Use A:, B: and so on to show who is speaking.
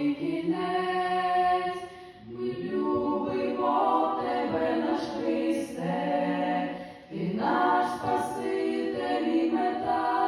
A: кінець, ми любимо тебе, наш Христе, ти наш Спаситель і мета.